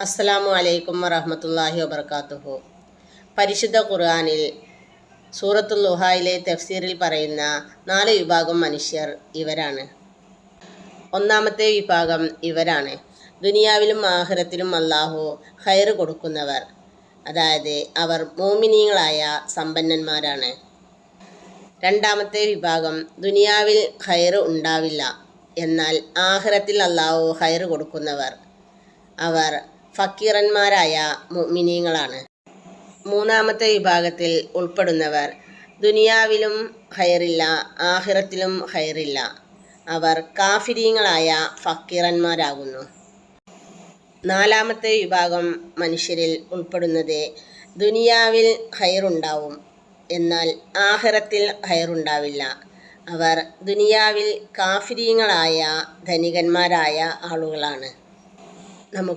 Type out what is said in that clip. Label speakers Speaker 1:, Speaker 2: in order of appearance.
Speaker 1: അസ്സലാമു അലൈക്കും വറഹമത്തല്ലാഹി വബർക്കാത്തുഹു പരിശുദ്ധ ഖുർആാനിൽ സൂറത്തുൽ ലുഹായിലെ തഫ്സീറിൽ പറയുന്ന നാല് വിഭാഗം മനുഷ്യർ ഇവരാണ്. ഒന്നാമത്തെ വിഭാഗം ഇവരാണ്. ദുനിയാവിലും ആഹ്റത്തിലും അള്ളാഹു ഹൈർ കൊടുക്കുന്നവർ. അതായത് അവർ മോമിനീങ്ങളായ സമ്പന്നന്മാരാണ്. രണ്ടാമത്തെ വിഭാഗം ദുനിയാവിൽ ഹൈർ ഉണ്ടാവില്ല. എന്നാൽ ആഹ്റത്തിൽ അള്ളാഹു ഹൈർ കൊടുക്കുന്നവർ. അവർ ഫക്കീറന്മാരായ മുഅ്മിനീങ്ങളാണ്. മൂന്നാമത്തെ വിഭാഗത്തിൽ ഉൾപ്പെടുന്നവർ ദുനിയാവിലും ഹൈറില്ല ആഹിറത്തിലും ഹൈറില്ല അവർ കാഫിരീങ്ങളായ ഫക്കീറന്മാരാകുന്നു. നാലാമത്തെ വിഭാഗം മനുഷ്യരിൽ ഉൾപ്പെടുന്നത് ദുനിയാവിൽ ഹൈറുണ്ടാവും എന്നാൽ ആഹിറത്തിൽ ഹൈറുണ്ടാവില്ല അവർ ദുനിയാവിൽ കാഫിരീങ്ങളായ ധനികന്മാരായ ആളുകളാണ്. നമുക്ക്